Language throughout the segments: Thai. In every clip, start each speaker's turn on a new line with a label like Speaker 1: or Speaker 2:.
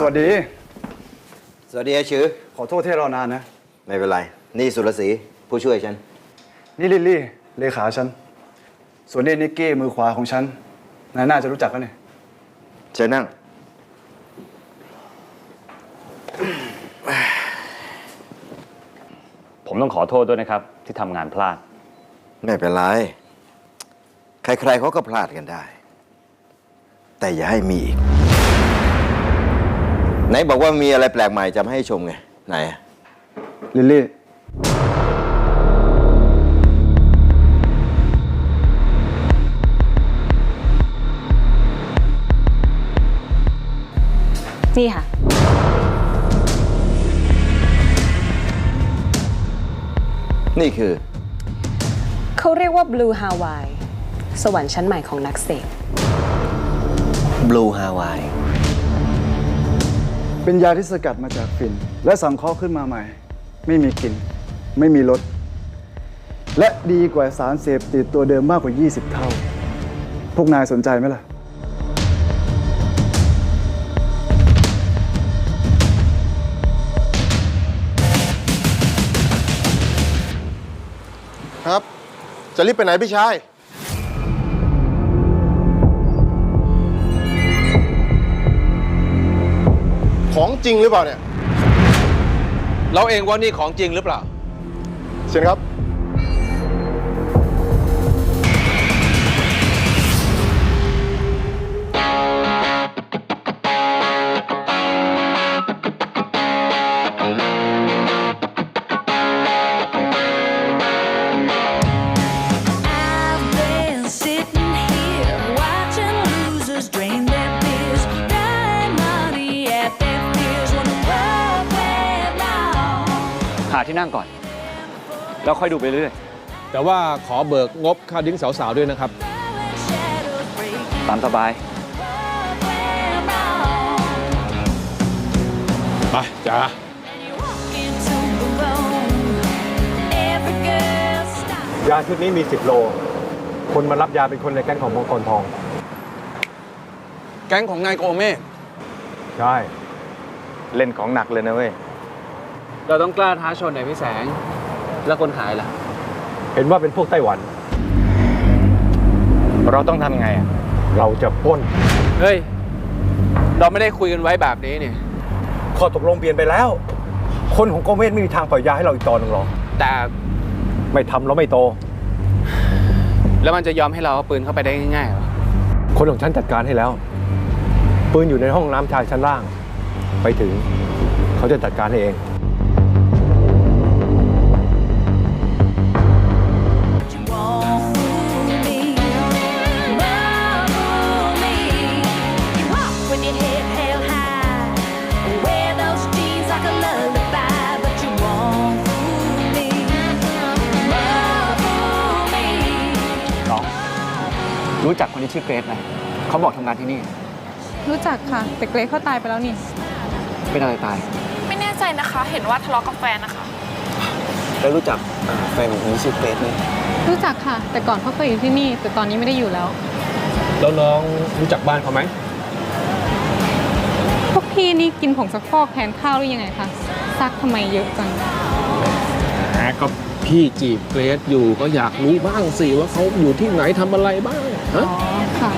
Speaker 1: สวัสดี
Speaker 2: สวัสดีไอ้ชือ
Speaker 1: ขอโทษที่รอนานนะ
Speaker 2: ไม่เป็นไร นี่สุรศรีผู้ช่วยฉัน
Speaker 1: นี่ลิลลี่ เลขาฉัน ส่วนนี่นิกกี้มือขวาของฉัน นายน่าจะรู้จักกันเนี่ย
Speaker 2: เชิญนั่ง
Speaker 3: ผมต้องขอโทษด้วยนะครับ ที่ทำงานพลาด
Speaker 2: ไม่เป็นไร ใครๆเขาก็พลาดกันได้ แต่อย่าให้มีอีก ไหนบอกว่ามีอะไรแปลกใหม่จะมาให้ชมไง ไหนอะ
Speaker 1: ลิลลี่
Speaker 4: นี่ค่ะ
Speaker 2: นี่คือ
Speaker 4: เขาเรียกว่า Blue Hawaii สวรรค์ชั้นใหม่ของนักเสพ
Speaker 2: Blue Hawaii
Speaker 1: เป็นยาที่สกัดมาจากฝิ่น และสังเคราะห์ขึ้นมาใหม่ ไม่มีกลิ่น ไม่มีรสและดีกว่าสารเสพติดตัวเดิมมากกว่า 20 เท่า พวกนายสนใจไหมล่ะ
Speaker 5: ครับ จะรีบไปไหนพี่ชาย ของจริงหรือเปล่าเนี่ย
Speaker 6: เราเองว่านี่ของจริงหรือเปล่า
Speaker 5: เชิญครับา
Speaker 3: ที่นั่งก่อน แล้วค่อยดูไปเรื่อย
Speaker 6: แต่ว่าขอเบิกงบค่าดิ้งสาวๆด้วยนะครับ
Speaker 7: Throwing shadows breaking,
Speaker 3: ตามสบาย
Speaker 7: world went wrong.
Speaker 6: ไปจ้า
Speaker 7: And you walk into the room, every girl stops.
Speaker 8: ยาชุดนี้มี 10 โล คนมารับยาเป็นคนในแก๊งของมังกรทอง
Speaker 6: แก๊งของนายโกเม่
Speaker 8: ใช่ เล่นของหนักเลยนะเว้ย
Speaker 9: เราต้องกล้าท้าชนหน่อยพี่แสง แล้วคนขายล่ะ
Speaker 8: เห็นว่าเป็นพวกไต้หวัน
Speaker 3: เราต้องทำไงอะ
Speaker 8: เราจะปล้น
Speaker 9: เฮ้ย เราไม่ได้คุยกันไว้แบบนี้นี่
Speaker 8: ข้อตกลงเปลี่ยนไปแล้ว คนของโกเมสไม่มีทางปล่อยยาให้เราอีกตอนหนึ่งหรอก
Speaker 9: แต่
Speaker 8: ไม่ทำเราไม่โต
Speaker 9: แล้วมันจะยอมให้เราเอาปืนเข้าไปได้ง่ายๆเหรอ
Speaker 8: คนของฉันจัดการให้แล้ว ปืนอยู่ในห้องน้ำชายชั้นล่าง ไปถึง เขาจะจัดการให้เอง
Speaker 9: รู้จักคนที่ชื่อเกรซไหมเขาบอกทำงานที่นี่
Speaker 10: รู้จักค่ะ แต่เกรซเขาตายไปแล้วนี่
Speaker 9: เป็นอะไรตาย
Speaker 10: ไม่แน่ใจนะคะ เห็นว่าทะเลาะกับแฟนนะคะ
Speaker 9: แล้วรู้จักแฟนของคนที่ชื่อเกรซไหม
Speaker 10: รู้จักค่ะ แต่ก่อนเขาเคยอยู่ที่นี่ แต่ตอนนี้ไม่ได้อยู่แล้ว
Speaker 6: แล้วน้องรู้จักบ้านเขาไหม
Speaker 10: พวกพี่นี่กินผงซักฟอกแทนข้าวหรือยังไงคะซักทำไมเยอะจัง
Speaker 6: แหมก็ พี่จีบเกรซอยู่ก็อยากรู้บ้างสิว่าเขาอยู่ที่ไหนทำอะไรบ้างฮะ
Speaker 10: อ๋อค่ะ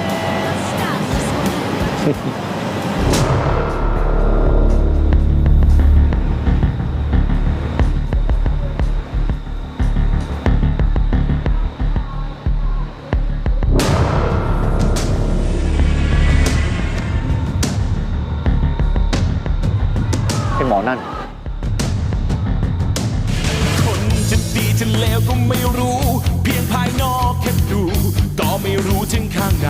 Speaker 3: เป็นหมอนั่น
Speaker 11: คน เลวก็ไม่รู้ เพียงภายนอกแค่ดู ก็ไม่รู้ถึงข้างใน